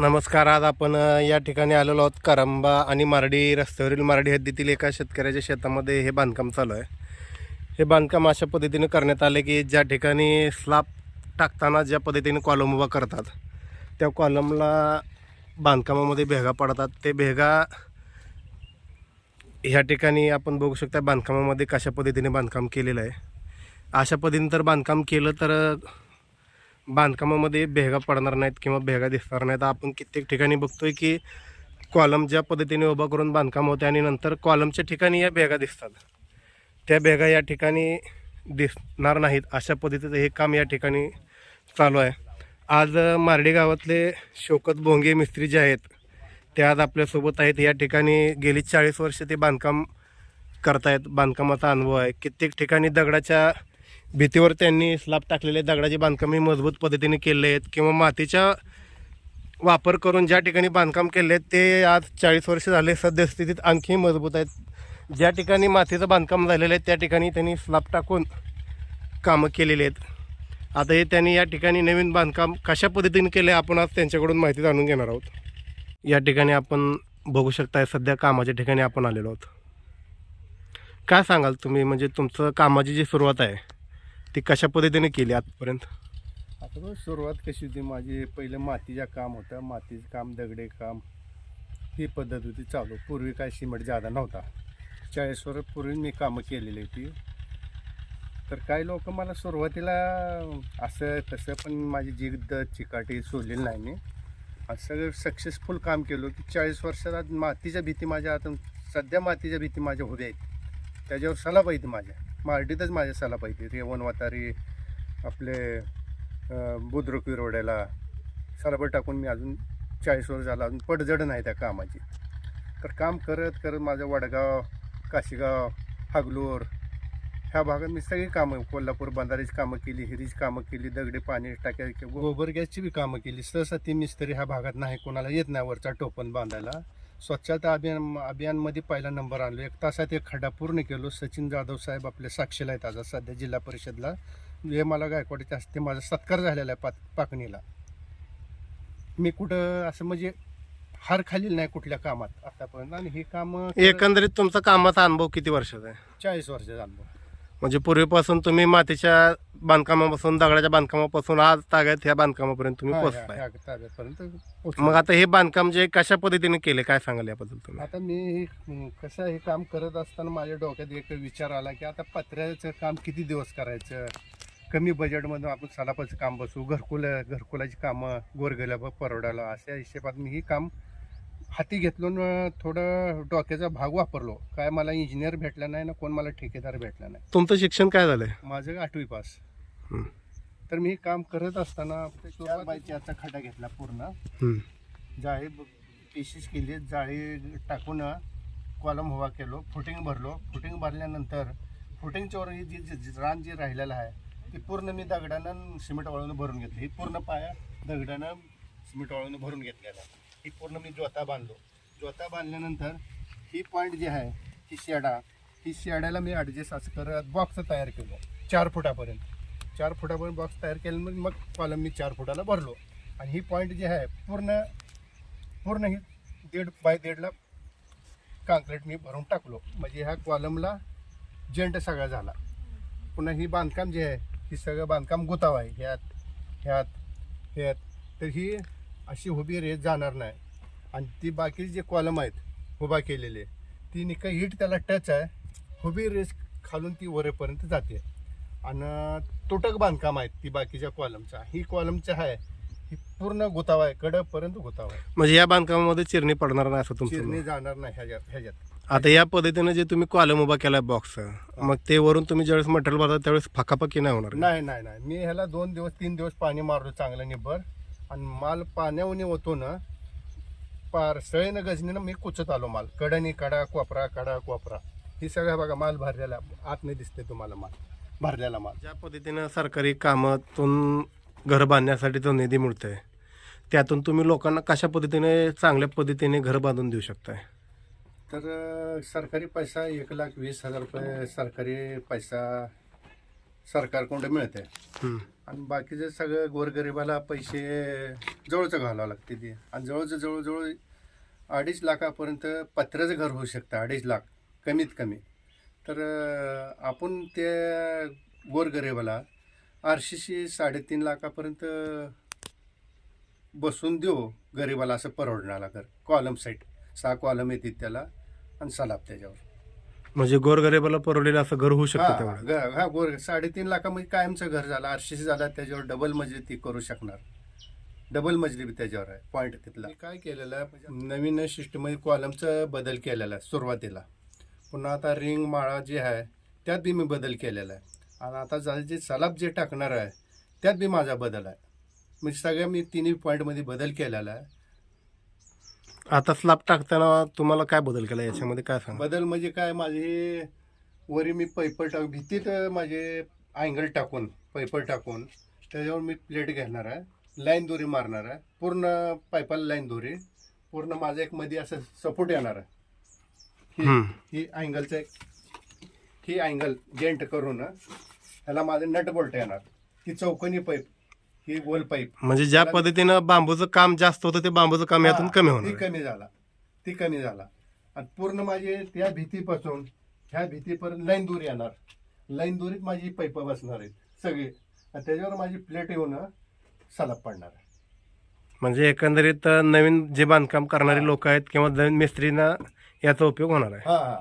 नमस्कार आज आपण या ठिकाणी आलेलो आहोत करंबा आणि मारडी रस्त्यावरील मारडी हद्दीतील एका शेतकऱ्याच्या शेतामध्ये. हे बांधकाम चालू आहे. हे बांधकाम अशा पद्धतीने करण्यात आले की ज्या ठिकाणी स्लाब टाकताना ज्या पद्धतीने कॉलम उभा करतात त्या कॉलमला बांधकामामध्ये भेगा पडतात. ते भेगा ह्या ठिकाणी आपण बघू शकता बांधकामामध्ये कशा पद्धतीने बांधकाम केलेलं आहे. अशा पद्धतीने तर बांधकाम केलं तर बांधकामामध्ये भेगा पडणार नाहीत किंवा भेगा दिसणार नाहीत. आपण कित्येक ठिकाणी बघतोय की कॉलम ज्या पद्धतीने उभा करून बांधकाम होते आणि नंतर कॉलमच्या ठिकाणी या भेगा दिसतात. त्या भेगा या ठिकाणी दिसणार नाहीत. अशा पद्धतीचं हे काम या ठिकाणी चालू आहे. आज मारडी मार्डी गावातले शोकत भोंगे मिस्त्री जे आहेत ते आज आपल्यासोबत आहेत. या ठिकाणी गेली चाळीस वर्ष ते बांधकाम करतायत. बांधकामाचा अनुभव आहे. कित्येक ठिकाणी दगडाच्या भीतीवर त्यांनी स्लाब टाकलेले दगडाचे बांधकामही मजबूत पद्धतीने केले आहेत. किंवा मातीचा वापर करून ज्या ठिकाणी बांधकाम केले आहेत ते आज चाळीस वर्ष झाले सद्यस्थितीत आणखी मजबूत आहेत. ज्या ठिकाणी मातीचं बांधकाम झालेलं आहे त्या ठिकाणी त्यांनी स्लाब टाकून कामं केलेली आहेत. आता हे त्यांनी या ठिकाणी नवीन बांधकाम कशा पद्धतीने केले आपण आज त्यांच्याकडून माहिती जाणून घेणार आहोत. या ठिकाणी आपण बघू शकताय सध्या कामाच्या ठिकाणी आपण आलेलो आहोत. काय सांगाल तुम्ही? म्हणजे तुमचं कामाची जी सुरुवात आहे ती कशा पद्धतीने केली आजपर्यंत आता बघ सुरुवात कशी होती माझी पहिलं मातीचं काम होतं. मातीचं काम दगडे काम ही पद्धत होती चालू. पूर्वी काय सिमेंट जादा नव्हता. चाळीस वर्षापूर्वी मी कामं केलेली होती. तर काही लोक मला सुरुवातीला असं तसं पण माझी जिद्द चिकाटी सोडलेली नाही मी. असं सगळं सक्सेसफुल काम केलं की चाळीस वर्षात मातीच्या भीती माझ्या आता सध्या मातीच्या भीती माझ्या उभ्या आहेत. त्याच्यावर सलाब आहेत माझ्या. मार्डीतच माझ्या सलाब पाहिजे. रेवण वातारी आपले बुद्रुक विरोड्याला सलाबर टाकून मी अजून चाळीस वर्ष झाला. अजून पडझड नाही त्या कामाची. तर काम करत करत माझं वडगाव काशीगाव हागलोर ह्या भागात मी सगळी कामं कोल्हापूर बंधाऱ्याची कामं केली हिरीची कामं केली दगडी पाणी टाक्या गोबर गॅसची बी कामं केली. सहसा ती मिस्त्री ह्या भागात नाही कोणाला येत नाही वरचा टोपण बांधायला. स्वच्छता अभियान अभियानमध्ये पहिला नंबर आणलो. एक तासात एक खड्डा पूर्ण केलो. सचिन जाधव साहेब आपले साक्षीला आहेत आता सध्या जिल्हा परिषदला. हे मला गायकवाडीच्या हस्ते माझा सत्कार झालेला आहे पाक पाकणीला. मी कुठं असं म्हणजे हार खालील नाही कुठल्या कामात आतापर्यंत. आणि हे काम एकंदरीत तुमचा कामाचा अनुभव किती वर्षाचा आहे? चाळीस वर्षाचा अनुभव. म्हणजे पूर्वीपासून तुम्ही मातीच्या बांधकामापासून दगडाच्या बांधकामापासून आज ताग्यात ह्या बांधकामापर्यंत तुम्ही पोहोचताय. ताब्यापर्यंत. मग आता हे बांधकाम जे कशा पद्धतीने केले काय सांगाल याबद्दल तुम्ही? आता मी हे- कसं हे काम करत असताना माझ्या डोक्यात एक विचार आला की आता पत्र्याचं काम किती दिवस करायचं? कमी बजेटमध्ये आपण सलापाचं काम बसू घरकुल घरकुलाची कामं गोरगेला परवडायला अशा हिशेबात मी हे काम हाती घेतलो न थोडं डोक्याचा भाग वापरलो. काय मला इंजिनियर भेटला नाही ना कोण मला ठेकेदार भेटला नाही. तुमचं शिक्षण काय झालंय? माझं आठवी पास. तर मी हे काम करत असताना चार बायची याचा खड्डा घेतला पूर्ण. हं. जाळी पीसीस केली जाळी टाकून कॉलम उभा केलो फुटिंग भरलो. फुटिंग भरल्यानंतर फुटिंगच्या वर ही जी रान जे राहिलेलं आहे ती पूर्ण मी दगडानं सिमेंट वाळून भरून घेतली. ही पूर्ण पाया दगडानं सिमेंट वाळून भरून घेतलेला. ही पूर्ण मी जोता बांधलो. जोता बांधल्यानंतर ही पॉईंट जी आहे ही शेडा ही शेडाला मी ॲडजस्ट असं करत बॉक्स तयार केलो. चार फुटापर्यंत. चार फुटापर्यंत बॉक्स तयार केल्यानंतर मग कॉलम मी चार फुटाला भरलो. आणि ही पॉईंट जी आहे पूर्ण पूर्ण ही दीड बाय दीडला काँक्रीट मी भरून टाकलो. म्हणजे ह्या कॉलमला जेंट सगळा झाला. पुन्हा ही बांधकाम जे आहे ही सगळं बांधकाम गुताव आहे. ह्यात ह्यात ह्यात. तर ही अशी उभी रेत जाणार नाही. आणि ती बाकीचे जे कॉलम आहेत उभा केलेले ती निका हीट त्याला टच आहे. उभी रेस खालून ती वरेपर्यंत जाते. आणि तुटक बांधकाम आहेत ती बाकीच्या कॉलमचा ही कॉलमच्या आहे ही पूर्ण गुताव आहे कडपर्यंत गुताव आहे. म्हणजे या बांधकामामध्ये चिरणी पडणार नाही असं तुमचं चिरणी. जाणार नाही ह्याच्यात ह्याच्यात आता या पद्धतीने जे तुम्ही कॉलम उभा केलाय बॉक्स मग ते वरून तुम्ही ज्यावेळेस मटेरियल भरता त्यावेळेस फकाफकी नाही होणार? नाही नाही नाही. मी ह्याला दोन दिवस तीन दिवस पाणी मारलो चांगलं निभर आणि माल पाण्यावनी होतो ना पार सळीनं गजनीनं मी कुचत आलो माल. कडणी कडा कोपरा कडा कोपरा. ही सगळ्या बघा माल भरलेला. आत नाही दिसते तुम्हाला माल. भरलेला माल. ज्या पद्धतीनं सरकारी कामातून घर बांधण्यासाठी जो निधी मिळतोय त्यातून तुम्ही लोकांना कशा पद्धतीने चांगल्या पद्धतीने घर बांधून देऊ शकताय? तर सरकारी पैसा एक लाख वीस हजार रुपये सरकारी पैसा सरकारकडून मिळते. आणि बाकीचे सगळं गोरगरिबाला पैसे जवळचं घालावं लागते ते. आणि जवळचं जवळजवळ अडीच लाखापर्यंत पत्र्याचं घर होऊ शकतं अडीच लाख कमीत कमी. तर आपण त्या गोरगरिबाला आरशीशी साडेतीन लाखापर्यंत बसून देऊ गरिबाला असं परवडणारा घर कॉलम साईट. सहा कॉलम येतात त्याला आणि सलाब त्याच्यावर. म्हणजे गोरगरिबाला परवडलेलं असं घर होऊ शकतं हा, तेवढं. ग- हा गोर साडेतीन लाखामध्ये कायमचं घर झालं. आरशीसी झाला त्याच्यावर डबल मजली ती करू शकणार. डबल मजली बी त्याच्यावर आहे पॉईंट तिथला. काय केलेलं आहे? नवीन सिस्टममध्ये कॉलमचा बदल केलेला आहे सुरुवातीला. पुन्हा आता रिंग माळा जे आहे त्यात बी मी बदल केलेला आहे. आणि आता झालं जे सलाब जे टाकणार आहे त्यात बी माझा बदल आहे. म्हणजे सगळ्या मी तिन्ही पॉईंटमध्ये बदल केलेला आहे. आता स्लाब टाकताना तुम्हाला काय बदल केला? याच्यामध्ये काय सांगा? बदल म्हणजे काय? माझे वरी मी पैपर टाक भिंतीत माझे अँगल टाकून पैपर टाकून त्याच्यावर मी प्लेट घेणार आहे. लाईन दोरी मारणार आहे. पूर्ण पाईपाला लाईन दोरी. पूर्ण माझं एक मध्ये असं सपोर्ट येणार आहे. ही. ही. अँगलचं एक ही अँगल जेंट करून ह्याला माझं नट बोल्ट येणार. ही चौकोनी पाईप ही गोल पाईप म्हणजे ज्या पद्धतीनं बांबूचं काम जास्त होतं ते बांबूचं काम यातून कमी ती होणार. कमी झाला. ती कमी झाला. आणि पूर्ण माझी त्या भीतीपासून ह्या भीतीपर्यंत लाईन दोरी येणार. लाईन दोरीत माझी पैप बसणार आहेत सगळी. आणि त्याच्यावर माझी प्लेट येऊन सलाब पडणार. आहे म्हणजे एकंदरीत नवीन जे बांधकाम करणारे लोक आहेत किंवा नवीन मिस्त्रींना याचा उपयोग होणार आहे. हा.